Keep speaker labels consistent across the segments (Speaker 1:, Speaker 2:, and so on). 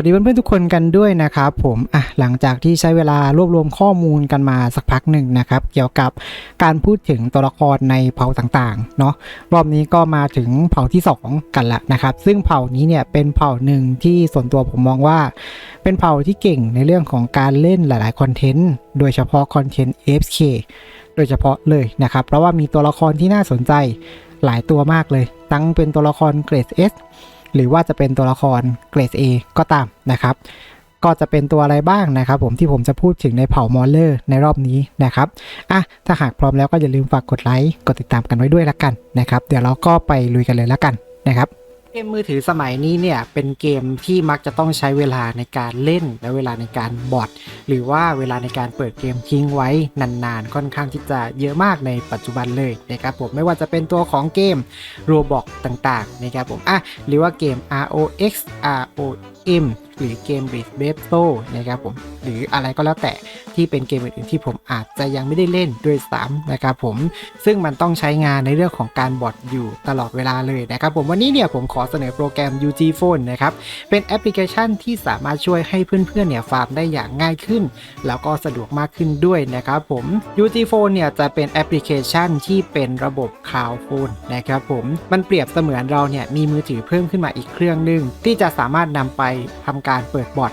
Speaker 1: วัสดีเพื่อนๆทุกคนกันด้วยนะครับผมอะหลังจากที่ใช้เวลารวบรวมข้อมูลกันมาสักพักหนึ่งนะครับ เกี่ยวกับการพูดถึงตัวละครในเผ่าต่างๆเนาะรอบนี้ก็มาถึงเผ่าที่ 2 กันละนะครับ ซึ่งเผ่านี้เนี่ยเป็นเผ่าหนึ่งที่ส่วนตัวผมมองว่า เป็นเผ่าที่เก่งในเรื่องของการเล่นหลายๆคอนเทนต์โดยเฉพาะคอนเทนต์ AFK โดยเฉพาะเลยนะครับ เพราะว่ามีตัวละครที่น่าสนใจหลายตัวมากเลย ทั้งเป็นตัวละครเกรด S หรือว่าจะเป็นตัวละครเกรด A ก็ตามนะครับ ก็จะเป็นตัวอะไรบ้างนะครับผมที่ผมจะพูดถึงในเผ่ามอลเลอร์ในรอบนี้นะครับอะถ้าหากพร้อมแล้วก็อย่าลืมฝากกดไลค์กดติดตามกันไว้ด้วยละกันนะครับ เดี๋ยวเราก็ไปลุยกันเลยละกันนะครับ มมือถือสมัยนี้เนี่ยเป็นเกมที่มักจะต้องใช้เวลาในการเล่นและเวลาในการบอดหรือว่าเวลาในการเปิดเกมทิ้งไว้นานๆ ค่อนข้างที่จะเยอะมากในปัจจุบันเลยนะครับผมไม่ว่าจะเป็นตัวของเกม Roblox ต่างๆนะครับผมอะหรือว่าเกม ROX ROM หรือเกม b r i d g b a t t l e นะครับผมหรืออะไรก็แล้วแต่ที่เป็นเกมอื่นๆที่ผมอาจจะยังไม่ได้เล่นด้วยซ้ำนะครับผมซึ่งมันต้องใช้งานในเรื่องของการบอทอยู่ตลอดเวลาเลยนะครับผมวันนี้เนี่ยผมขอเสนอโปรแกรม UG Phone นะครับเป็นแอปพลิเคชันที่สามารถช่วยให้เพื่อนๆเนี่ยฟาร์มได้อย่างง่ายขึ้น แล้วก็สะดวกมากขึ้นด้วยนะครับผม UG Phone เนี่ยจะเป็นแอปพลิเคชันที่เป็นระบบ Cloud Phone นะครับผมมันเปรียบเสมือนเราเนี่ยมีมือถือเพิ่มขึ้นมาอีกเครื่องหนึ่งที่จะสามารถนำไปทำการเปิดบอท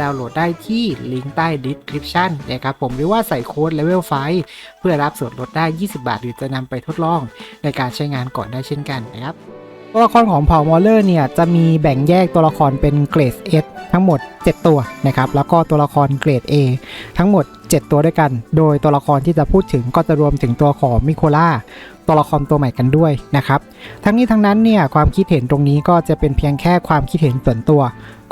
Speaker 1: ดาวน์โหลดได้ที่ลิงก์ใต้ description นะครับผมหรือว่าใส่โค้ด level 5เพื่อรับส่วนลดได้ 20 บาท หรือจะนำไปทดลองในการใช้งานก่อนได้เช่นกันนะครับตัวละครของเผ่ามอลเลอร์เนี่ยจะมีแบ่งแยกตัวละครเป็นเกรด S ทั้งหมด 7 ตัวนะครับแล้วก็ตัวละครเกรด A ทั้งหมด 7 ตัวด้วยกัน โดยตัวละครที่จะพูดถึงก็จะรวมถึงตัวของมิโคล่า ตัวละครตัวใหม่กันด้วยนะครับ ทั้งนี้ทั้งนั้นเนี่ยความคิดเห็นตรงนี้ก็จะเป็นเพียงแค่ความคิดเห็นส่วนตัว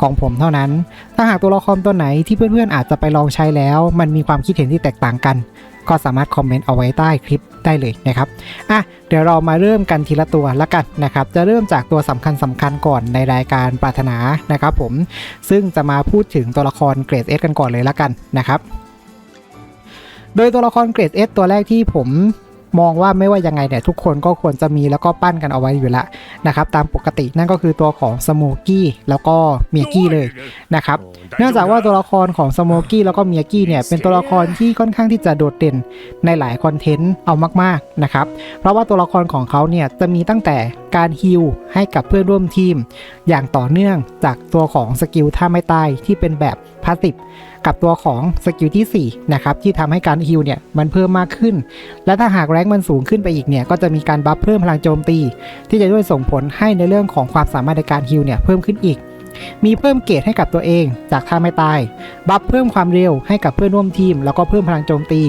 Speaker 1: ของผมเท่านั้น ถ้าหากตัวละครตัวไหนที่เพื่อนๆอาจจะไปลองใช้แล้ว มันมีความคิดเห็นที่แตกต่างกัน ก็สามารถคอมเมนต์เอาไว้ใต้คลิปได้เลยนะครับ อะ เดี๋ยวเรามาเริ่มกันทีละตัวละกันนะครับ จะเริ่มจากตัวสำคัญสำคัญก่อนในรายการปรารถนานะครับผม ซึ่งจะมาพูดถึงตัวละครเกรด S กันก่อนเลยละกันนะครับ โดยตัวละครเกรด S ตัวแรกที่ผม มองว่าไม่ว่ายังไงเนี่ยทุกคนก็ควรจะมีแล้วก็ปั้นกันเอาไว้อยู่แล้วนะครับตามปกตินั่นก็คือตัวของสโมกี้แล้วก็เมียกี้เลยนะครับเนื่องจากว่าตัวละครของสโมกี้แล้วก็เมียกี้เนี่ยเป็นตัวละครที่ค่อนข้างที่จะโดดเด่นในหลายคอนเทนต์เอามากๆนะครับเพราะว่าตัวละครของเขาเนี่ยจะมีตั้งแต่การฮิลให้กับเพื่อนร่วมทีม อย่างต่อเนื่องจากตัวของสกิลท่าไม่ตายที่เป็นแบบพาสติฟ กับตัวของสกิลที่4นะครับที่ทำให้การฮิลเนี่ยมันเพิ่มมากขึ้น และถ้าหากแรงมันสูงขึ้นไปอีกเนี่ยก็จะมีการบัฟเพิ่มพลังโจมตี ที่จะด้วยส่งผลให้ในเรื่องของความสามารถในการฮิลเนี่ยเพิ่มขึ้นอีก มีเพิ่มเกรดให้กับตัวเองจากท่าไม่ตาย บัฟเพิ่มความเร็วให้กับเพื่อนร่วมทีม แล้วก็เพิ่มพลังโจมตี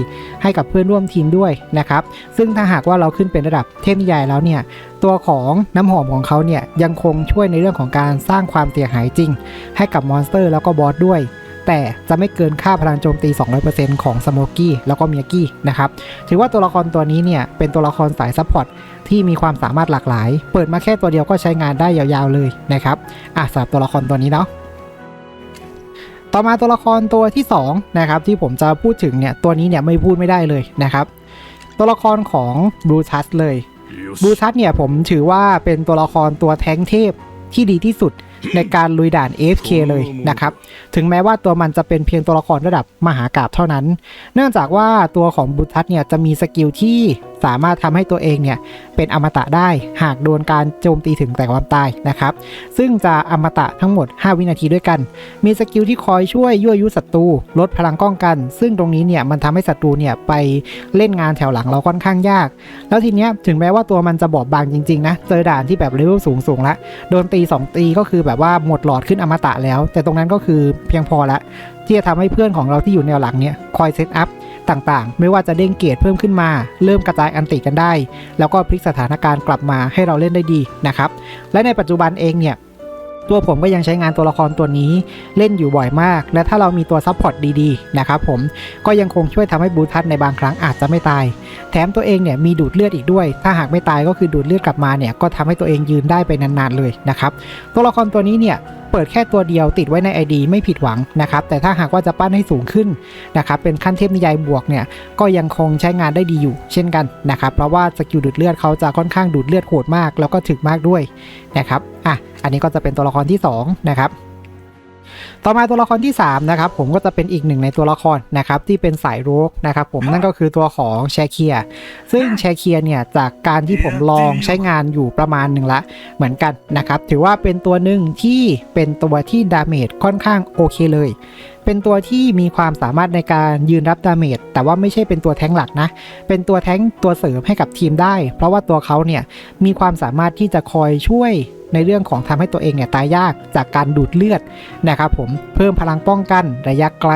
Speaker 1: ให้กับเพื่อนร่วมทีมด้วยนะครับซึ่งถ้าหากว่าเราขึ้นเป็นระดับเทพนิยายแล้วเนี่ยตัวของน้ำหอมของเขาเนี่ยยังคงช่วยในเรื่องของการสร้างความเสียหายจริง ให้กับมอนสเตอร์แล้วก็บอสด้วย แต่จะไม่เกินค่าพลังโจมตี 200%ของสโมกี้แล้วก็เมียกี้นะครับถือว่าตัวละครตัวนี้เนี่ยเป็นตัวละครสายซัพพอร์ตที่มีความสามารถหลากหลาย เปิดมาแค่ตัวเดียวก็ใช้งานได้ยาวๆเลยนะครับอะสำหรับตัวละครตัวนี้เนาะต่อมาตัวละครตัวที่2นะครับที่ผมจะพูดถึงเนี่ยตัวนี้เนี่ยไม่พูดไม่ได้เลยนะครับตัวละครของบลูทัสเลยบลูทัสเนี่ยผมถือว่าเป็นตัวละครตัวแท้งเทพที่ดีที่สุด ในการลุยด่าน AFK เลยนะครับ ถึงแม้ว่าตัวมันจะเป็นเพียงตัวละครระดับมหากาบเท่านั้น เนื่องจากว่าตัวของบลูทัสเนี่ยจะมีสกิลที่ สามารถทำให้ตัวเองเนี่ยเป็นอมตะได้หากโดนการโจมตีถึงแต่ความตายนะครับ ซึ่งจะอมตะทั้งหมด 5 วินาทีด้วยกัน มีสกิลที่คอยช่วยยั่วยุศัตรูลดพลังป้องกัน ซึ่งตรงนี้เนี่ยมันทำให้ศัตรูเนี่ยไปเล่นงานแถวหลังเราค่อนข้างยาก แล้วทีเนี้ยถึงแม้ว่าตัวมันจะบอบบางจริงๆนะเจอด่านที่แบบเลเวลสูงสูงละโดนตี 2 ตีก็คือแบบว่าหมดหลอดขึ้นอมตะแล้ว แต่ตรงนั้นก็คือเพียงพอละที่จะทำให้เพื่อนของเราที่อยู่แนวหลังเนี่ยคอยเซตอัพ ต่างๆ ไม่ว่าจะเด้งเกรดเพิ่มขึ้นมา เริ่มกระจายอันติกันได้ แล้วก็พลิกสถานการณ์กลับมาให้เราเล่นได้ดีนะครับ และในปัจจุบันเองเนี่ยตัวผมก็ยังใช้งานตัวละครตัวนี้เล่นอยู่บ่อยมาก และถ้าเรามีตัวซัพพอร์ตดีๆ นะครับผมก็ยังคงช่วยทำให้บูทัศในบางครั้งอาจจะไม่ตาย แถมตัวเองเนี่ยมีดูดเลือดอีกด้วย ถ้าหากไม่ตายก็คือดูดเลือดกลับมาเนี่ยก็ทำให้ตัวเองยืนได้ไปนานๆเลยนะครับ ตัวละครตัวนี้เนี่ย เปิดแค่ตัวเดียวติดไว้ใน ID ไม่ผิดหวังนะครับ แต่ถ้าหากว่าจะปั้นให้สูงขึ้นนะครับ เป็นขั้นเทพนิยายบวกเนี่ย ก็ยังคงใช้งานได้ดีอยู่เช่นกันนะครับ เพราะว่าสกิลดูดเลือดเขาจะค่อนข้างดูดเลือดโหดมาก แล้วก็ถึกมากด้วยนะครับ อะ อันนี้ก็จะเป็นตัวละครที่สองนะครับ ต่อมาตัวละครที่ 3 นะครับผมก็จะเป็นอีกหนึ่งในตัวละครนะครับที่เป็นสายโรกนะครับผมนั่นก็คือตัวของแชเคียซึ่งแชเคียเนี่ยจากการที่ผมลองใช้งานอยู่ประมาณหนึ่งละเหมือนกันนะครับถือว่าเป็นตัวหนึ่งที่เป็นตัวที่ดาเมจค่อนข้างโอเคเลย เป็นตัวที่มีความสามารถในการยืนรับดาเมจแต่ว่าไม่ใช่เป็นตัวแท้งหลักนะ เป็นตัวแท้งตัวเสริมให้กับทีมได้ เพราะว่าตัวเขาเนี่ยมีความสามารถที่จะคอยช่วย ในเรื่องของทำให้ตัวเองเนี่ยตายยากจากการดูดเลือดนะครับผมเพิ่มพลังป้องกันระยะไกล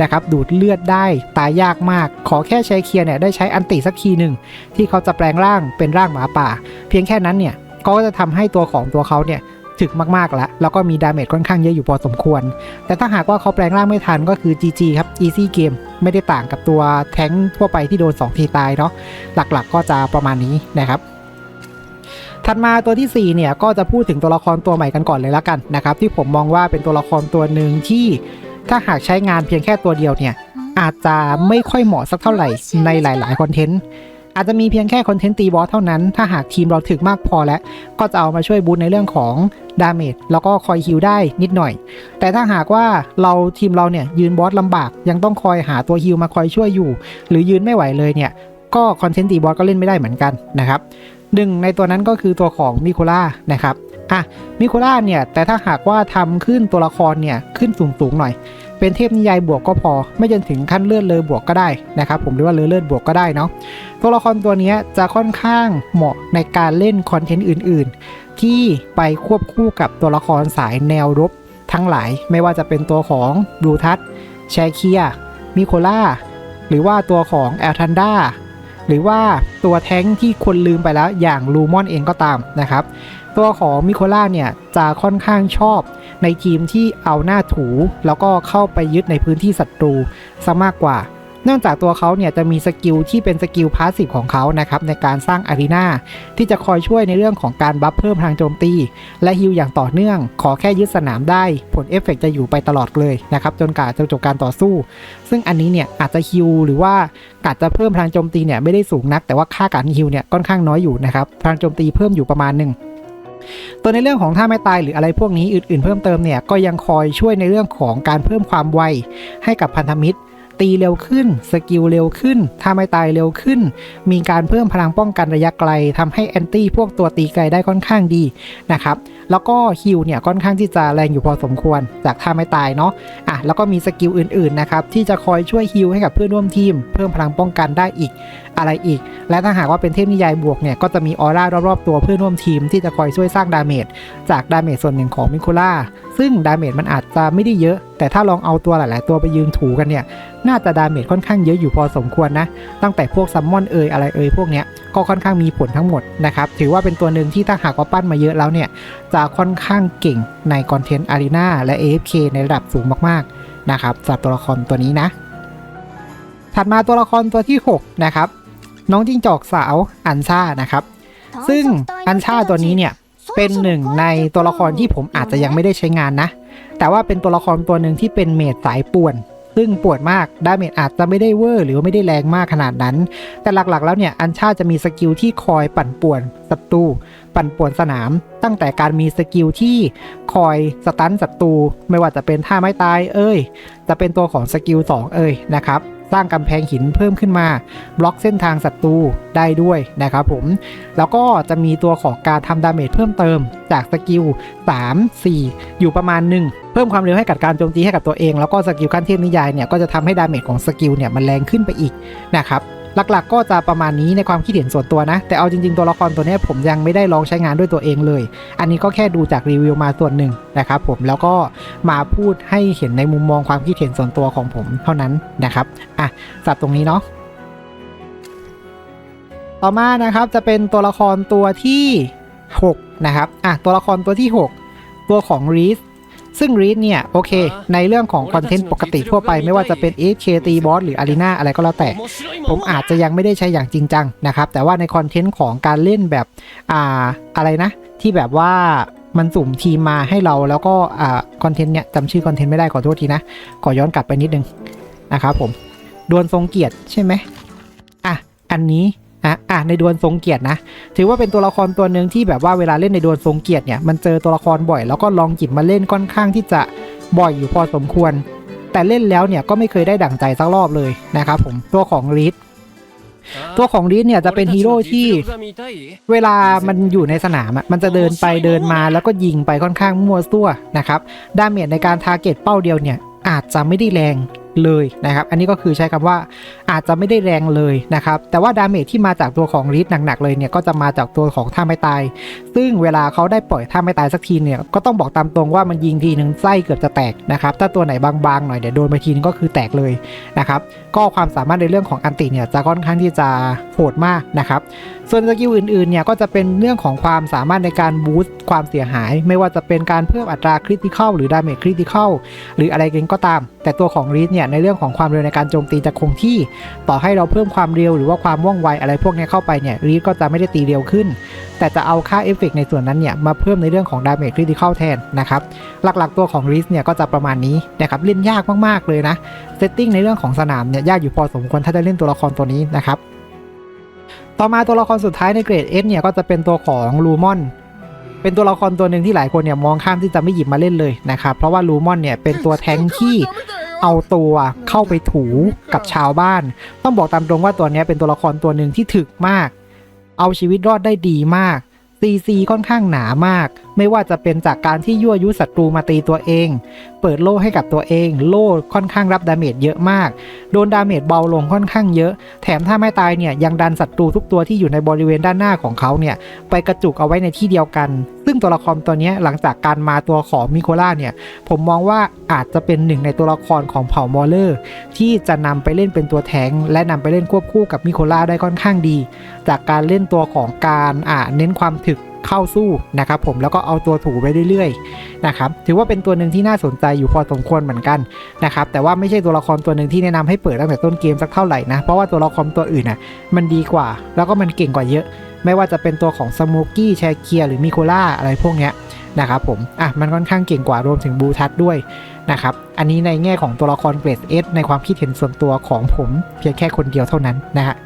Speaker 1: นะครับดูดเลือดได้ตายยากมาก ขอแค่ใช้เคลียร์เนี่ยได้ใช้อันติสักทีหนึ่งที่เขาจะแปลงร่างเป็นร่างหมาป่า เพียงแค่นั้นเนี่ยก็จะทำให้ตัวของตัวเขาเนี่ยถึกมากๆแล้ว แล้วก็มีดาเมจค่อนข้างเยอะอยู่พอสมควร แต่ถ้าหากว่าเขาแปลงร่างไม่ทันก็คือ GG ครับ Easy Game ไม่ได้ต่างกับตัวแท้งทั่วไปที่โดน 2 ทีตายเนาะหลักๆก็จะประมาณนี้นะครับ ถัดมาตัวทีสี่ 4 เนี่ยก็จะพูดถึงตัวละครตัวใหม่กันก่อนเลยละกันนะครับที่ผมมองว่าเป็นตัวละครตัวหนึ่งที่ถ้าหากใช้งานเพียงแค่ตัวเดียวเนี่ยอาจจะไม่ค่อยเหมาะสักเท่าไหร่ในหลายๆคอนเทนต์อาจจะมีเพียงแค่คอนเทนต์ตีบอสเท่านั้น ถ้าหากทีมเราถึกมากพอแล้ว ก็จะเอามาช่วยบูตในเรื่องของดาเมจแล้วก็คอยฮิลได้นิดหน่อย แต่ถ้าหากว่าเราทีมเราเนี่ยยืนบอสลำบาก ยังต้องคอยหาตัวฮิลมาคอยช่วยอยู่ หรือยืนไม่ไหวเลยเนี่ยก็คอนเทนต์ตีบอสก็เล่นไม่ได้เหมือนกันนะครับ หนึ่งในตัวนั้นก็คือตัวของมิโคล่านะครับอะมิโคล่าเนี่ยแต่ถ้าหากว่าทำขึ้นตัวละครเนี่ยขึ้นสูงๆหน่อย เป็นเทพนิยายบวกก็พอ ไม่จนถึงขั้นเลือนเลยบวกก็ได้นะครับผมเรียกว่าเลือนเลือนบวกก็ได้เนาะตัวละครตัวนี้จะค่อนข้างเหมาะในการเล่นคอนเทนต์อื่น ๆ ที่ไปควบคู่กับตัวละครสายแนวรบทั้งหลายไม่ว่าจะเป็นตัวของบลูทัสแชเคียมิโคล่าหรือว่าตัวของแอลทันดา หรือว่าตัวแท้งที่คนลืมไปแล้วอย่างลูมอนเองก็ตามนะครับ ตัวของมิโคล่าเนี่ยจะค่อนข้างชอบในทีมที่เอาหน้าถู แล้วก็เข้าไปยึดในพื้นที่ศัตรูซะมากกว่า เนื่องจากตัวเขาเนี่ยจะมีสกิลที่เป็นสกิลพาสซีฟของเขานะครับในการสร้างอารีนาที่จะคอยช่วยในเรื่องของการบัฟเพิ่มทางโจมตี และฮิลอย่างต่อเนื่อง ขอแค่ยึดสนามได้ ผลเอฟเฟกต์จะอยู่ไปตลอดเลยนะครับจนกว่าจะจบการต่อสู้ ซึ่งอันนี้เนี่ยอาจจะฮิลหรือว่าอาจจะเพิ่มพลังโจมตีเนี่ยไม่ได้สูงนัก แต่ว่าค่าการฮิลเนี่ยค่อนข้างน้อยอยู่นะครับพลังโจมตีเพิ่มอยู่ประมาณหนึ่งตัวในเรื่องของท่าไม่ตายหรืออะไรพวกนี้อื่นๆ เพิ่มเติมเนี่ยก็ยังคอยช่วยในเรื่องของการเพิ่มความไวให้กับพันธมิตร ตีเร็วขึ้น สกิลเร็วขึ้นท่าไม่ตายเร็วขึ้น มีการเพิ่มพลังป้องกันระยะไกลทำให้แอนตี้พวกตัวตีไกลได้ค่อนข้างดีนะครับ แล้วก็ฮิลเนี่ยค่อนข้างที่จะแรงอยู่พอสมควร จากท่าไม่ตายเนาะ อะ แล้วก็มีสกิลอื่นๆนะครับที่จะคอยช่วยฮิลให้กับเพื่อนร่วมทีม เพิ่มพลังป้องกันได้อีกอะไรอีก และถ้าหากว่าเป็นเทพนิยายบวกเนี่ยก็จะมีออร่ารอบๆตัวเพื่อนร่วมทีมที่จะคอยช่วยสร้างดาเมจจากดาเมจส่วนหนึ่งของมิโคล่าซึ่งดาเมจมันอาจจะไม่ได้เยอะ แต่ถ้าลองเอาตัวหลาย ๆ ตัวไปยืนถูกันเนี่ย น่าจะดาเมจค่อนข้างเยอะอยู่พอสมควรนะ ตั้งแต่พวกซัมมอนเอยอะไรเอยพวกเนี้ยก็ค่อนข้างมีผลทั้งหมดนะครับ ถือว่าเป็นตัวหนึ่งที่ถ้าหากว่าปั้นมาเยอะแล้วเนี่ย จะค่อนข้างเก่งในคอนเทนต์อารีนาและ AFK ในระดับสูงมากๆนะครับสำหรับตัวละครตัวนี้นะ ถัดมาตัวละครตัวที่ 6 นะครับ น้องจิ้งจอกสาวอันซ่านะครับ ซึ่งอันชาตัวนี้เนี่ยเป็นหนึ่งในตัวละครที่ผมอาจจะยังไม่ได้ใช้งานนะ แต่ว่าเป็นตัวละครตัวหนึ่งที่เป็นเมดสายป่วน ซึ่งปวดมาก ดาเมจอาจจะไม่ได้เวอร์หรือไม่ได้แรงมากขนาดนั้น แต่หลักๆ แล้วเนี่ย อันชาจะมีสกิลที่คอยปั่นป่วนศัตรู ปั่นป่วนสนาม ตั้งแต่การมีสกิลที่คอยสตันศัตรู ไม่ว่าจะเป็นท่าไม้ตายเอ้ย จะเป็นตัวของสกิล2เอ้ยนะครับสร้างกำแพงหินเพิ่มขึ้นมา บล็อกเส้นทางศัตรูได้ด้วยนะครับผม แล้วก็จะมีตัวของการทำดาเมจเพิ่มเติมจากสกิล 3 4 อยู่ประมาณหนึ่ง เพิ่มความเร็วให้กับการโจมตีให้กับตัวเอง แล้วก็สกิลขั้นเทพนิยายเนี่ยก็จะทำให้ดาเมจของสกิลเนี่ยมันแรงขึ้นไปอีกนะครับหลักๆ ก็จะประมาณนี้ในความคิดเห็นส่วนตัวนะ แต่เอาจริง ๆ ตัวละครตัวนี้ผมยังไม่ได้ลองใช้งานด้วยตัวเองเลย อันนี้ก็แค่ดูจากรีวิวมาส่วนหนึ่งนะครับผมแล้วก็มาพูดให้เห็นในมุมมองความคิดเห็นส่วนตัวของผมเท่านั้นนะครับอะสับตรงนี้เนาะต่อมานะครับจะเป็นตัวละครตัวที่ 6 นะครับอะตัวละครตัวที่ 6 ตัวของ r e a d ซึ่ง r e a d เนี่ยโอเค ในเรื่องของคอนเทนต์ปกติทั่วไปไม่ว่าจะเป็น AFK ตีบอสหรือ Arena อะไรก็แล้วแต่ ผมอาจจะยังไม่ได้ใช้อย่างจริงจังนะครับ แต่ว่าในคอนเทนต์ของการเล่นแบบอ่าอะไรนะ ที่แบบว่ามันสุ่มทีมมาให้เราแล้วก็อ่าคอนเทนต์เนี่ยจำชื่อคอนเทนต์ไม่ได้ขอโทษทีนะ ขอย้อนกลับไปนิดนึงนะครับผมดวลทรงเกียรติใช่ไหมอะอันนี้ อะอะในดวลทรงเกียรตินะ ถือว่าเป็นตัวละครตัวหนึ่งที่แบบว่าเวลาเล่นในดวลทรงเกียรติเนี่ยมันเจอตัวละครบ่อยแล้วก็ลองหยิบมาเล่นค่อนข้างที่จะบ่อยอยู่พอสมควร แต่เล่นแล้วเนี่ยก็ไม่เคยได้ดั่งใจสักรอบเลยนะครับผมตัวของรีดตัวของรีดเนี่ยจะเป็นฮีโร่ที่เวลามันอยู่ในสนามอะมันจะเดินไปเดินมาแล้วก็ยิงไปค่อนข้างมั่วซั่วนะครับดาเมจในการทาร์เก็ตเป้าเดียวเนี่ยอาจจะไม่ได้แรง เลยนะครับอันนี้ก็คือใช้คำว่าอาจจะไม่ได้แรงเลยนะครับแต่ว่าดาเมจที่มาจากตัวของลีดหนักๆเลยเนี่ยก็จะมาจากตัวของท่าไม่ตาย ซึ่งเวลาเขาได้ปล่อยท่าไม่ตายสักทีเนี่ยก็ต้องบอกตามตรงว่ามันยิงทีหนึ่งไส้เกือบจะแตกนะครับถ้าตัวไหนบางๆหน่อยเดี๋ยวโดนไปทีนึงก็คือแตกเลยนะครับก็ความสามารถในเรื่องของอันติเนี่ยจะค่อนข้างที่จะโหดมากนะครับส่วนสกิลอื่นๆเนี่ยก็จะเป็นเรื่องของความสามารถในการบูสต์ความเสียหาย ไม่ว่าจะเป็นการเพิ่มอัตราคริติคอลหรือดาเมจคริติคอลหรืออะไรกันก็ตาม แต่ตัวของรีดเนี่ยในเรื่องของความเร็วในการโจมตีจะคงที่ ต่อให้เราเพิ่มความเร็วหรือว่าความว่องไวอะไรพวกนี้เข้าไปเนี่ยรีดก็จะไม่ได้ตีเร็วขึ้น แต่จะเอาค่าเอฟเฟกในส่วนนั้นเนี่ยมาเพิ่มในเรื่องของดาเมจคริติคอลแทนนะครับหลักๆตัวของรีสเนี่ยก็จะประมาณนี้นะครับเล่นยากมากๆเลยนะเซตติ้งในเรื่องของสนามเนี่ยยากอยู่พอสมควรถ้าจะเล่นตัวละครตัวนี้นะครับต่อมาตัวละครสุดท้ายในเกรด S เนี่ยก็จะเป็นตัวของลูมอนเป็นตัวละครตัวหนึ่งที่หลายคนเนี่ยมองข้ามที่จะไม่หยิบมาเล่นเลยนะครับเพราะว่าลูมอนเนี่ยเป็นตัวแทงที่เอาตัวเข้าไปถูกับชาวบ้าน ต้องบอกตามตรงว่าตัวนี้เป็นตัวละครตัวหนึ่งที่ถึกมาก เอาชีวิตรอดได้ดีมาก ซีซีค่อนข้างหนามากไม่ว่าจะเป็นจากการที่ยั่วยุศัตรูมาตีตัวเอง เปิดโล่ให้กับตัวเอง โล่ค่อนข้างรับดาเมจเยอะมาก โดนดาเมจเบาลงค่อนข้างเยอะ แถมถ้าไม่ตายเนี่ยยังดันศัตรูทุกตัวที่อยู่ในบริเวณด้านหน้าของเขาเนี่ยไปกระจุกเอาไว้ในที่เดียวกัน ซึ่งตัวละครตัวนี้หลังจากการมาตัวของมิโคล่าเนี่ยผมมองว่าอาจจะเป็นหนึ่งในตัวละครของเผ่ามอลเลอร์ ที่จะนำไปเล่นเป็นตัวแทงและนำไปเล่นควบคู่กับมิโคล่าได้ค่อนข้างดี จากการเล่นตัวของการอ่าเน้นความถึก เข้าสู้นะครับผมแล้วก็เอาตัวถูไปเรื่อยๆนะครับถือว่าเป็นตัวหนึ่งที่น่าสนใจอยู่พอสมควรเหมือนกันนะครับแต่ว่าไม่ใช่ตัวละครตัวหนึ่งที่แนะนำให้เปิดตั้งแต่ต้นเกมสักเท่าไหร่นะเพราะว่าตัวละครตัวอื่นน่ะมันดีกว่า แล้วก็มันเก่งกว่าเยอะ ไม่ว่าจะเป็นตัวของสมูกี้แชเคียหรือมิโคล่าอะไรพวกเนี้ยนะครับผม อะ มันค่อนข้างเก่งกว่ารวมถึงบูทัสด้วยนะครับ อันนี้ในแง่ของตัวละครเกรดเอในความคิดเห็นส่วนตัวของผมเพียงแค่คนเดียวเท่านั้นนะฮะ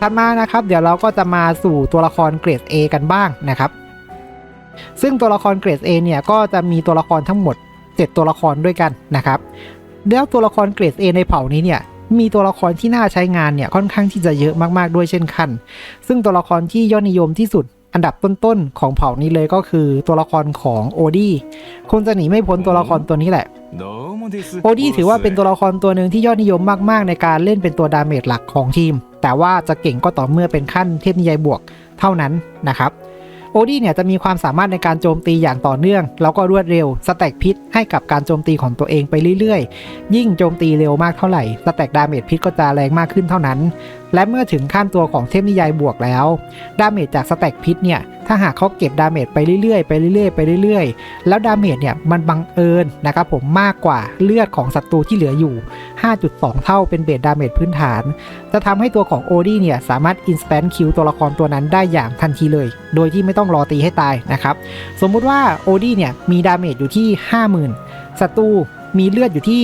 Speaker 1: ถัดมานะครับ เดี๋ยวเราก็จะมาสู่ตัวละครเกรด A กันบ้างนะครับ ซึ่งตัวละครเกรด A เนี่ยก็จะมีตัวละครทั้งหมด 7 ตัวละครด้วยกันนะครับแล้วตัวละครเกรด A ในเผ่านี้เนี่ยมีตัวละครที่น่าใช้งานเนี่ยค่อนข้างที่จะเยอะมากๆด้วยเช่นกัน ซึ่งตัวละครที่ยอดนิยมที่สุดอันดับต้นๆของเผ่านี้เลยก็คือตัวละครของโอดี้คงจะหนีไม่พ้นตัวละครตัวนี้แหละ โอดี้ถือว่าเป็นตัวละครตัวหนึ่งที่ยอดนิยมมากๆ ในการเล่นเป็นตัวดาเมจหลักของทีม แต่ว่าจะเก่งก็ต่อเมื่อเป็นขั้นเทพนิยายบวกเท่านั้นนะครับโอดี้เนี่ยจะมีความสามารถในการโจมตีอย่างต่อเนื่อง แล้วก็รวดเร็วสแต็กพิษให้กับการโจมตีของตัวเองไปเรื่อยๆ ยิ่งโจมตีเร็วมากเท่าไหร่สแต็กดาเมจพิษก็จะแรงมากขึ้นเท่านั้นและเมื่อถึงขั้นตัวของเทพนิยายบวกแล้ว ดาเมจจากสแต็กพิษเนี่ย ถ้าหากเขาเก็บดาเมจไปเรื่อยๆ ไปเรื่อยๆ ไปเรื่อยๆ แล้วดาเมจเนี่ยมันบังเอิญนะครับผมมากกว่าเลือดของศัตรูที่เหลืออยู่ 5.2 เท่าเป็นเบสดาเมจพื้นฐาน จะทำให้ตัวของโอดี้เนี่ยสามารถ instant kill ตัวละครตัวนั้นได้อย่างทันทีเลย โดยที่ไม่ต้องรอตีให้ตายนะครับ สมมุติว่าโอดี้เนี่ยมีดาเมจอยู่ที่ 50,000ศัตรูมีเลือดอยู่ที่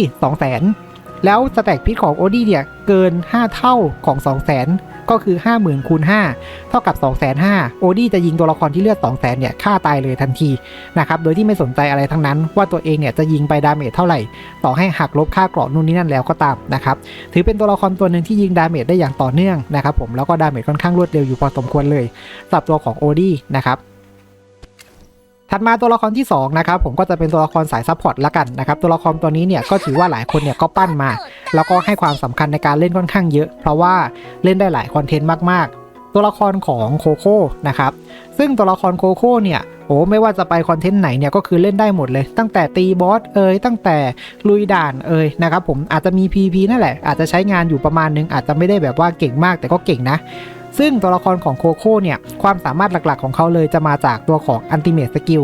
Speaker 1: 200,000 แล้วสแต็กพิษของโอดี้เนี่ยเกิน 5 เท่าของ 200,000 ก็คือ 50,000คูณ5เท่ากับ 2,500โอดี้จะยิงตัวละครที่เลือด 200,000 เนี่ยฆ่าตายเลยทันทีนะครับ โดยที่ไม่สนใจอะไรทั้งนั้น ว่าตัวเองเนี่ยจะยิงไปดาเมจเท่าไหร่ ต่อให้หักลบค่าเกราะนู่นนี่นั่นแล้วก็ตามนะครับ ถือเป็นตัวละครตัวหนึ่งที่ยิงดาเมจได้อย่างต่อเนื่องนะครับผม แล้วก็ดาเมจค่อนข้างรวดเร็วอยู่พอสมควรเลยสำหรับตัวของโอดี้นะครับ ถัดมาตัวละครที่2นะครับผมก็จะเป็นตัวละครสายซัพพอร์ตละกันนะครับตัวละครตัวนี้เนี่ยก็ถือว่าหลายคนเนี่ยก็ปั้นมา แล้วก็ให้ความสำคัญในการเล่นค่อนข้างเยอะ เพราะว่าเล่นได้หลายคอนเทนต์มากๆ ตัวละครของโคโค่นะครับซึ่งตัวละครโคโค่เนี่ยโอ้ไม่ว่าจะไปคอนเทนต์ไหนเนี่ยก็คือเล่นได้หมดเลย ตั้งแต่ตีบอสเอ่ยตั้งแต่ลุยด่านเอ่ยนะครับผมอาจจะมี PVP นั่นแหละอาจจะใช้งานอยู่ประมาณนึงอาจจะไม่ได้แบบว่าเก่งมากแต่ก็เก่งนะ ซึ่งตัวละครของโคโค่เนี่ย ความสามารถหลักๆของเขาเลยจะมาจากตัวของอันติเมทสกิล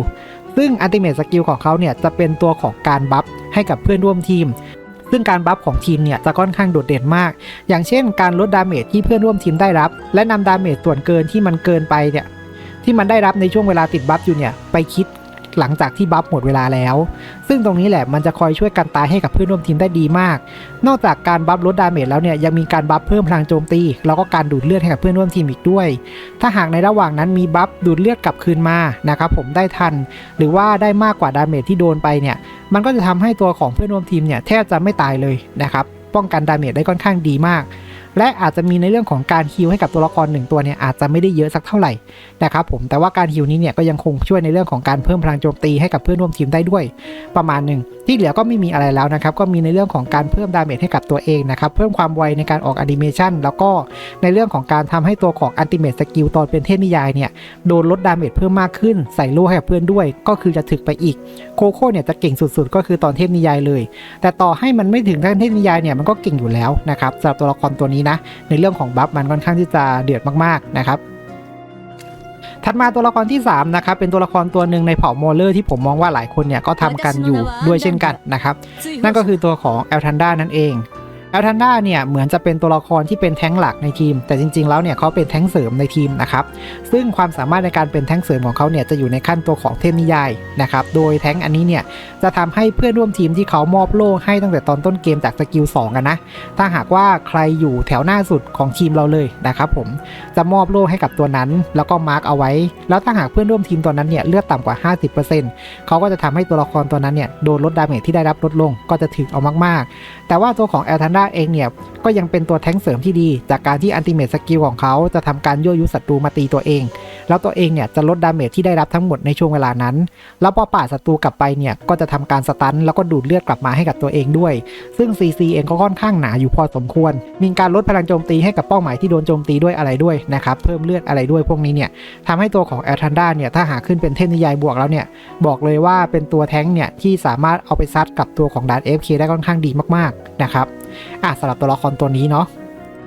Speaker 1: ซึ่งอันติเมทสกิลของเขาเนี่ย จะเป็นตัวของการบัฟให้กับเพื่อนร่วมทีม ซึ่งการบัฟของทีมเนี่ย จะค่อนข้างโดดเด่นมาก อย่างเช่น การลดดาเมจที่เพื่อนร่วมทีมได้รับ และนำดาเมจส่วนเกินที่มันเกินไปเนี่ยที่มันได้รับในช่วงเวลาติดบัฟอยู่เนี่ยไปคิด หลังจากที่บัฟหมดเวลาแล้ว ซึ่งตรงนี้แหละมันจะคอยช่วยกันตายให้กับเพื่อนร่วมทีมได้ดีมาก นอกจากการบัฟลดดาเมจแล้วเนี่ยยังมีการบัฟเพิ่มพลังโจมตี แล้วก็การดูดเลือดให้กับเพื่อนร่วมทีมอีกด้วย ถ้าหากในระหว่างนั้นมีบัฟดูดเลือดกลับคืนมานะครับผมได้ทัน หรือว่าได้มากกว่าดาเมจที่โดนไปเนี่ยมันก็จะทำให้ตัวของเพื่อนร่วมทีมเนี่ยแทบจะไม่ตายเลยนะครับป้องกันดาเมจได้ค่อนข้างดีมาก และอาจจะมีในเรื่องของการฮิลให้กับตัวละครหนึ่งตัวเนี่ยอาจจะไม่ได้เยอะสักเท่าไหร่นะครับผมแต่ว่าการฮิลนี้เนี่ยก็ยังคงช่วยในเรื่องของการเพิ่มพลังโจมตีให้กับเพื่อนร่วมทีมได้ด้วย ประมาณหนึ่งที่เหลือก็ไม่มีอะไรแล้วนะครับก็มีในเรื่องของการเพิ่มดาเมจให้กับตัวเองนะครับเพิ่มความไวในการออกแอนิเมชันแล้วก็ในเรื่องของการทำให้ตัวของอันติเม e สกิลตอนเป็นเทพนิยายเนี่ยโดนลดดาเมจเพิ่มมากขึ้นใส่โล่ให้กับเพื่อนด้วย ก็คือจะถึกไปอีกโคโค่เนี่ยจะเก่งสุดๆ ก็คือตอนเทพนิยายเลย แต่ต่อให้มันไม่ถึงขั้นเทพนิยายเนี่ยมันก็เก่งอยู่แล้วนะครับสำหรับตัวละครตัวนี้นะ ในเรื่องของบัฟมันค่อนข้างที่จะเดือดมากๆนะครับถัดมาตัวละครที่3นะครับเป็นตัวละครตัวหนึ่งในเผ่าโมเลอร์ที่ผมมองว่าหลายคนเนี่ยก็ทำกันอยู่ด้วยเช่นกันนะครับนั่นก็คือตัวของแอลทันดานั่นเอง แอลทันดาเนี่ยเหมือนจะเป็นตัวละครที่เป็นแท้งหลักในทีม แต่จริง ๆ แล้วเนี่ยเขาเป็นแท้งเสริมในทีมนะครับซึ่งความสามารถในการเป็นแท้งเสริมของเขาเนี่ยจะอยู่ในขั้นตัวของเทพนิยายนะครับโดยแท้งอันนี้เนี่ยจะทำให้เพื่อนร่วมทีมที่เขามอบโล่ให้ตั้งแต่ตอนต้นเกมจากสกิล2กันนะถ้าหากว่าใครอยู่แถวหน้าสุดของทีมเราเลยนะครับผมจะมอบโล่ให้กับตัวนั้น แล้วก็มาร์กเอาไว้ แล้วถ้าหากเพื่อนร่วมทีมตัวนั้นเนี่ยเลือดต่ำกว่า 50%เขาก็จะทำให้ตัวละครตัวนั้นเนี่ยโดนลดดาเมจที่ได้รับลดลงก็จะถึกเอามากๆ แต่ว่าตัวของแอลทันดาเองเนี่ยก็ยังเป็นตัวแท้งเสริมที่ดี จากการที่อันติเมตสกิลของเขาจะทำการยั่วยุศัตรูมาตีตัวเอง แล้วตัวเองเนี่ยจะลดดาเมจที่ได้รับทั้งหมดในช่วงเวลานั้น แล้วพอป่าศัตรูกลับไปเนี่ยก็จะทำการสตันแล้วก็ดูดเลือดกลับมาให้กับตัวเองด้วย ซึ่ง CC เองก็ค่อนข้างหนาอยู่พอสมควร มีการลดพลังโจมตีให้กับเป้าหมายที่โดนโจมตีด้วยอะไรด้วยนะครับเพิ่มเลือดอะไรด้วยพวกนี้เนี่ยทำให้ตัวของแอลทันดาเนี่ยถ้าหาขึ้นเป็นเทพนิยายบวกแล้วเนี่ยบอกเลยว่าเป็นตัวแท้งเนี่ยที่สามารถเอาไปซัดกับตัวของดาร์ FK ได้ค่อนข้างดีมากๆนะครับ อะสำหรับตัวละครตัวนี้เนาะ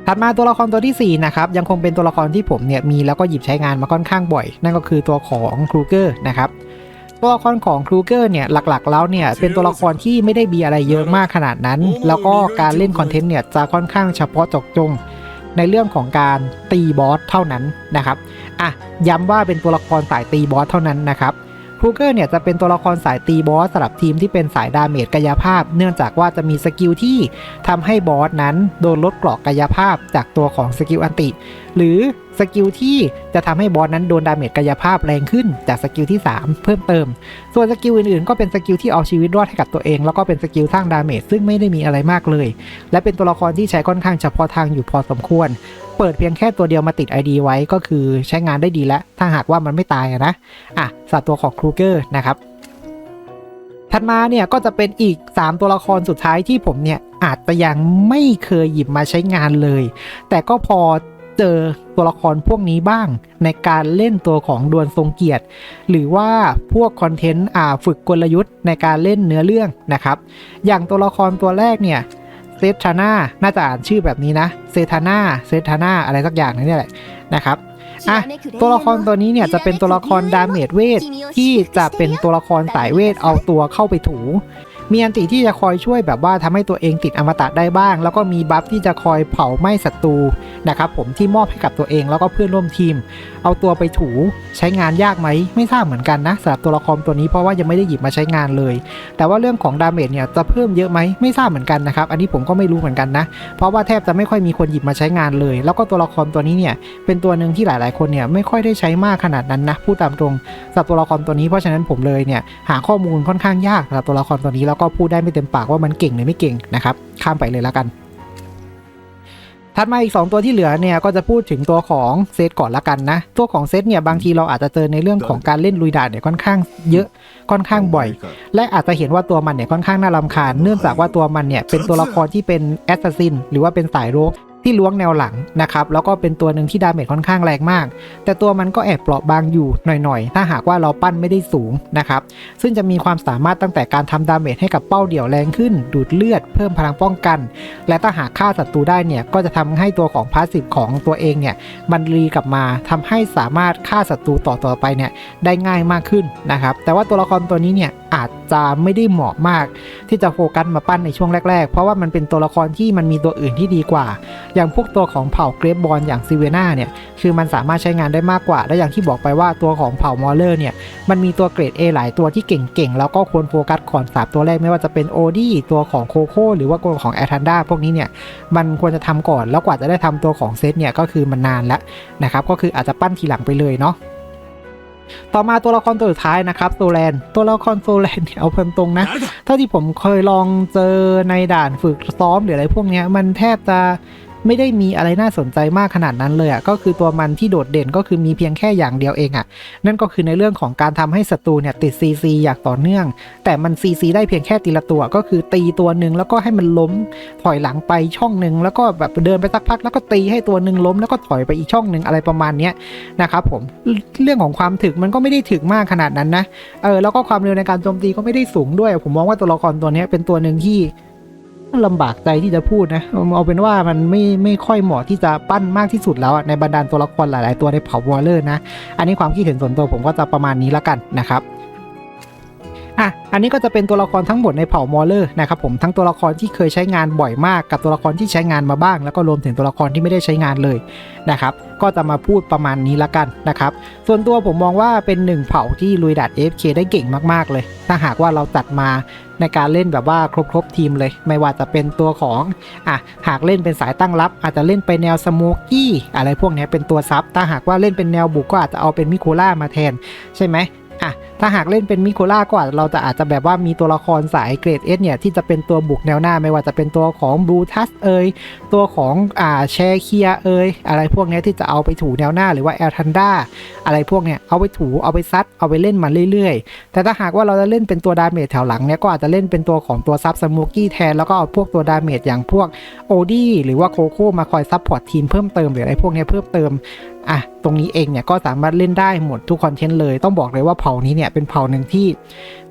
Speaker 1: ถัดมาตัวละครตัวที่ 4 นะครับ ยังคงเป็นตัวละครที่ผมเนี่ยมีแล้วก็หยิบใช้งานมาค่อนข้างบ่อย นั่นก็คือตัวของครูเกอร์นะครับตัวละครของครูเกอร์เนี่ยหลักๆ แล้วเนี่ยเป็นตัวละครที่ไม่ได้มีอะไรเยอะมากขนาดนั้น แล้วก็การเล่นคอนเทนต์เนี่ยจะค่อนข้างเฉพาะเจาะจง ในเรื่องของการตีบอสเท่านั้นนะครับอะย้ำว่าเป็นตัวละครสายตีบอสเท่านั้นนะครับ ครูเกอร์เนี่ยจะเป็นตัวละครสายตีบอสสำหรับทีมที่เป็นสายดาเมจกายภาพ เนื่องจากว่าจะมีสกิลที่ทำให้บอสนั้นโดนลดเกราะกายภาพจากตัวของสกิลอันติ หรือสกิลที่จะทำให้บอสนั้นโดนดาเมจกายภาพแรงขึ้นจากสกิลที่ 3 เพิ่มเติม ส่วนสกิลอื่นๆ ก็เป็นสกิลที่เอาชีวิตรอดให้กับตัวเอง แล้วก็เป็นสกิลสร้างดาเมจซึ่งไม่ได้มีอะไรมากเลย และเป็นตัวละครที่ใช้ค่อนข้างเฉพาะทางอยู่พอสมควร เปิดเพียงแค่ตัวเดียวมาติด ID ไว้ก็คือใช้งานได้ดีแล้ว ถ้าหากว่ามันไม่ตายนะอะสัตว์ตัวของครูเกอร์นะครับถัดมาเนี่ยก็จะเป็นอีก 3 ตัวละครสุดท้ายที่ผมเนี่ยอาจจะยังไม่เคยหยิบมาใช้งานเลย แต่ก็พอเจอตัวละครพวกนี้บ้าง ในการเล่นตัวของดวลทรงเกียรติ หรือว่าพวกคอนเทนต์อ่าฝึกกลยุทธ์ในการเล่นเนื้อเรื่องนะครับ อย่างตัวละครตัวแรกเนี่ย เซธาน่าน่าจะอ่านชื่อแบบนี้นะ เซธาน่าเซธาน่าอะไรสักอย่างนี่แหละนะครับอะตัวละครตัวนี้เนี่ยจะเป็นตัวละครดาเมจเวทที่จะเป็นตัวละครสายเวทเอาตัวเข้าไปถู มีอันติที่จะคอยช่วยแบบว่าทำให้ตัวเองติดอมตะได้บ้าง แล้วก็มีบัฟที่จะคอยเผาไหม้ศัตรูนะครับผมที่มอบให้กับตัวเองแล้วก็เพื่อนร่วมทีม เอาตัวไปถูใช้งานยากไหมไม่ทราบเหมือนกันนะสำหรับตัวละครตัวนี้เพราะว่ายังไม่ได้หยิบมาใช้งานเลย แต่ว่าเรื่องของดาเมจเนี่ยจะเพิ่มเยอะไหมไม่ทราบเหมือนกันนะครับอันนี้ผมก็ไม่รู้เหมือนกันนะ เพราะว่าแทบจะไม่ค่อยมีคนหยิบมาใช้งานเลย แล้วก็ตัวละครตัวนี้เนี่ยเป็นตัวหนึ่งที่หลาย ๆ คนเนี่ยไม่ค่อยได้ใช้มากขนาดนั้นนะพูดตามตรงสำหรับตัวละครตัวนี้เพราะฉะนั้นผมเลยเนี่ยหาข้อมูลค่อนข้างยากสำหรับตัวละครตัวนี้แล้วก็พูดได้ไม่เต็มปากว่ามันเก่งหรือไม่เก่งนะครับ ข้ามไปเลยแล้วกัน ถัดมาอีก 2 ตัวที่เหลือเนี่ยก็จะพูดถึงตัวของเซตก่อนละกันนะ ตัวของเซตเนี่ยบางทีเราอาจจะเจอในเรื่องของการเล่นลุยด่านเนี่ยค่อนข้างเยอะค่อนข้างบ่อย และอาจจะเห็นว่าตัวมันเนี่ยค่อนข้างน่ารำคาญ เนื่องจากว่าตัวมันเนี่ยเป็นตัวละครที่เป็นแอสซัสซินหรือว่าเป็นสายโรค ที่ล้วงแนวหลังนะครับแล้วก็เป็นตัวหนึ่งที่ดาเมจค่อนข้างแรงมาก แต่ตัวมันก็แอบเปราะบางอยู่หน่อยๆ ถ้าหากว่าเราปั้นไม่ได้สูงนะครับซึ่งจะมีความสามารถตั้งแต่การทำดาเมจให้กับเป้าเดี่ยวแรงขึ้น ดูดเลือดเพิ่มพลังป้องกัน และถ้าหากฆ่าศัตรูได้เนี่ยก็จะทำให้ตัวของพาสซีฟของตัวเองเนี่ยมันรีกลับมาทำให้สามารถฆ่าศัตรูต่อต่อไปเนี่ยได้ง่ายมากขึ้นนะครับแต่ว่าตัวละครตัวนี้เนี่ย อาจจะไม่ได้เหมาะมาก ที่จะโฟกัสมาปั้นในช่วงแรก ๆ เพราะว่ามันเป็นตัวละครที่มันมีตัวอื่นที่ดีกว่า อย่างพวกตัวของเผ่าเกรฟบอลอย่างซิเวนาเนี่ยคือมันสามารถใช้งานได้มากกว่า และอย่างที่บอกไปว่าตัวของเผ่ามอลเลอร์เนี่ยมันมีตัวเกรด A หลายตัวที่เก่งๆ แล้วก็ควรโฟกัสก่อนสามตัวแรกไม่ว่าจะเป็นโอดี้ตัวของโคโค่หรือว่าตัวของแอทันดาพวกนี้เนี่ยมันควรจะทำก่อนแล้วกว่าจะได้ทำตัวของเซตเนี่ยก็คือมันนานแล้วนะครับก็คืออาจจะปั้นทีหลังไปเลยเนาะ ต่อมาตัวละครตัวสุดท้ายนะครับโซแลนตัวละครโซแลนเนี่ยเอาเพิ่มตรงนะเท่าที่ผมเคยลองเจอในด่านฝึกซ้อมหรืออะไรพวกเนี้ยมันแทบจะ ไม่ได้มีอะไรน่าสนใจมากขนาดนั้นเลยอะ่ะก็คือตัวมันที่โดดเด่นก็คือมีเพียงแค่อย่างเดียวเองอะ่ะ นั่นก็คือในเรื่องของการทำให้ศัตรูเนี่ยติด CC อย่างต่อเนื่อง แต่มัน CC ได้เพียงแค่ตีละตัว ก็คือตีตัวหนึ่งแล้วก็ให้มันล้มถอยหลังไปช่องหนึ่งแล้วก็แบบเดินไปสักพัก แล้วก็ตีให้ตัวหนึ่งล้มแล้วก็ถอยไปอีกช่องหนึ่งอะไรประมาณเนี้ยนะครับผมเรื่องของความถึกมันก็ไม่ได้ถึกมากขนาดนั้นนะเออแล้วก็ความเร็วในการโจมตีก็ไม่ได้สูงด้วย ผมมองว่าตัวละครตัวนี้เป็นตัวหนึ่งที่ ลำบากใจที่จะพูดนะเอาเป็นว่ามันไม่ไม่ค่อยเหมาะที่จะปั้นมากที่สุดแล้วในบรรดาตัวละครหลาย ๆ ตัวในเผ่าวอลเลอร์นะ อันนี้ความคิดเห็นส่วนตัวผมก็จะประมาณนี้ละกันนะครับ อะอันนี้ก็จะเป็นตัวละครทั้งหมดในเผ่ามอลเลอร์นะครับผมทั้งตัวละครที่เคยใช้งานบ่อยมากกับตัวละครที่ใช้งานมาบ้าง แล้วก็รวมถึงตัวละครที่ไม่ได้ใช้งานเลยนะครับก็จะมาพูดประมาณนี้ละกันนะครับส่วนตัวผมมองว่าเป็นหนึ่งเผ่าที่ลุยดัด AFK ได้เก่งมากๆเลย ถ้าหากว่าเราจัดมาในการเล่นแบบว่าครบๆทีมเลย ไม่ว่าจะเป็นตัวของอะหากเล่นเป็นสายตั้งรับ อาจจะเล่นไปแนวสโมกี้อะไรพวกนี้เป็นตัวซับถ้าหากว่าเล่นเป็นแนวบุกก็อาจจะเอาเป็นมิโคล่ามาแทน ใช่ไหม ถ้าหากเล่นเป็นมิโคล่าก็อาจเราจะอาจจะแบบว่ามีตัวละครสายเกรดเอสเนี่ย ที่จะเป็นตัวบุกแนวหน้าไม่ว่าจะเป็นตัวของบลูทัสเอยตัวของอ่าแชเคียเอยอะไรพวกเนี้ยที่จะเอาไปถูแนวหน้าหรือว่าแอลทันดาอะไรพวกเนี้ยเอาไปถูเอาไปซัดเอาไปเล่นมาเรื่อยๆ แต่ถ้าหากว่าเราจะเล่นเป็นตัวดาเมจแถวหลังเนี่ยก็อาจจะเล่นเป็นตัวของตัวซับสโมกี้แทนแล้วก็เอาพวกตัวดาเมจอย่างพวกโอดี้หรือว่าโคโค่มาคอยซับพอร์ตทีมเพิ่มเติมหรืออะไรพวกเนี้ยเพิ่มเติมอะตรงนี้เองเนี่ยก็สามารถเล่นได้หมดทุกคอนเทนต์เลย ต้องบอกเลยว่าเผ่านี้เนี่ยเป็นเผ่าหนึ่งที่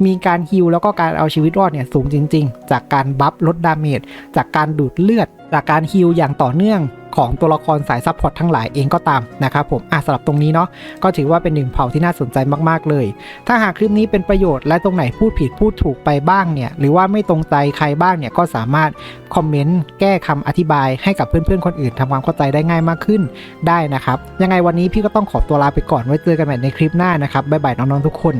Speaker 1: มีการฮิลแล้วก็การเอาชีวิตรอดเนี่ยสูงจริง ๆ จากการบัฟลดดาเมจจากการดูดเลือด จากการฮิลอย่างต่อเนื่องของตัวละครสายซัพพอร์ตทั้งหลายเองก็ตามนะครับผมอะสำหรับตรงนี้เนาะก็ถือว่าเป็นหนึ่งเผ่าที่น่าสนใจมากๆเลย ถ้าหากคลิปนี้เป็นประโยชน์และตรงไหนพูดผิดพูดถูกไปบ้างเนี่ยหรือว่าไม่ตรงใจใครบ้างเนี่ยก็สามารถคอมเมนต์แก้คำอธิบายให้กับเพื่อนๆคนอื่นทำความเข้าใจได้ง่ายมากขึ้นได้นะครับยังไงวันนี้พี่ก็ต้องขอตัวลาไปก่อนไว้เจอกันใหม่ในคลิปหน้านะครับบ๊ายบายน้องๆทุกคน